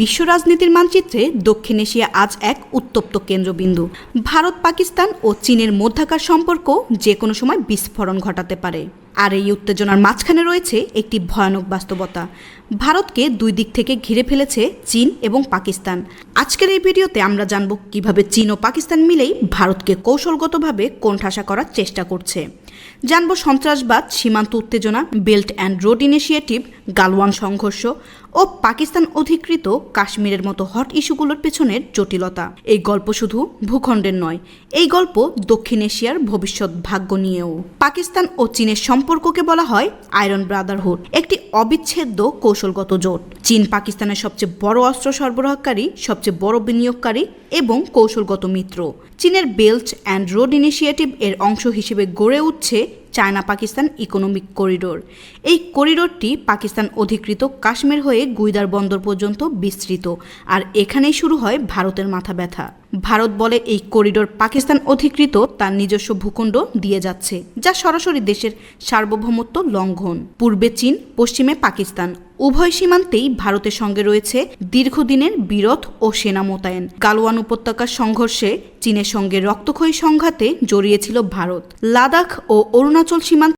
বিশ্ব রাজনীতির মানচিত্রে দক্ষিণ এশিয়া আজ এক উত্তপ্ত কেন্দ্রবিন্দু। ভারত, পাকিস্তান ও চীনের মধ্যাকার সম্পর্ক যে কোনো সময় বিস্ফোরণ ঘটাতে পারে। আর এই উত্তেজনার মাঝখানে রয়েছে একটি ভয়ানক বাস্তবতা। ভারতকে দুই দিক থেকে ঘিরে ফেলেছে চীন এবং পাকিস্তান। আজকের এই ভিডিওতে আমরা জানব কীভাবে চীন ও পাকিস্তান মিলেই ভারতকে কৌশলগতভাবে কোণঠাসা করার চেষ্টা করছে। জানব সন্ত্রাসবাদ, সীমান্ত উত্তেজনা belt and road initiative Galwan সংঘর্ষ ও পাকিস্তান অধিকৃত কাশ্মীরের মতো হট ইস্যুগুলোর পেছনের জটিলতা। এই গল্প শুধু ভূখণ্ডের নয়, এই গল্প দক্ষিণ এশিয়ার ভবিষ্যৎ ভাগ্য নিয়েও। পাকিস্তান ও চীনের সম্পর্ককে বলা হয় আয়রন ব্রাদারহুড একটি অবিচ্ছেদ্য কৌশলগত জোট। চীন পাকিস্তানের সবচেয়ে বড় অস্ত্র সরবরাহকারী, সবচেয়ে বড় বিনিয়োগকারী এবং কৌশলগত মিত্র। চীনের বেল্ট অ্যান্ড রোড ইনিশিয়েটিভ এর অংশ হিসেবে গড়ে উঠছে হচ্ছে চায়না পাকিস্তান ইকোনমিক করিডোর। এই করিডোরটি পাকিস্তান অধিকৃত কাশ্মীর হয়ে গুইদার বন্দর পর্যন্ত বিস্তৃত, আর এখানেই শুরু হয় ভারতের মাথা ব্যথা। ভারত বলে এই করিডোর পাকিস্তান অধিকৃত তার নিজস্ব ভূখণ্ড দিয়ে যাচ্ছে, যা সরাসরি দেশের সার্বভৌমত্ব লঙ্ঘন। পূর্বে চীন, পশ্চিমে পাকিস্তান, উভয় সীমান্তেই ভারতের সঙ্গে রয়েছে দীর্ঘদিনের বিরোধ ও সেনা মোতায়েন। গালওয়ান উপত্যকার সংঘর্ষে চীনের সঙ্গে রক্তক্ষয়ী সংঘাতে জড়িয়েছিল ভারত। লাদাখ ও অরুণাচল সীমান্ত